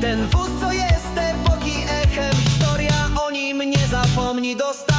Ten wóz co jest epoki echem Historia o nim nie zapomni. Dostać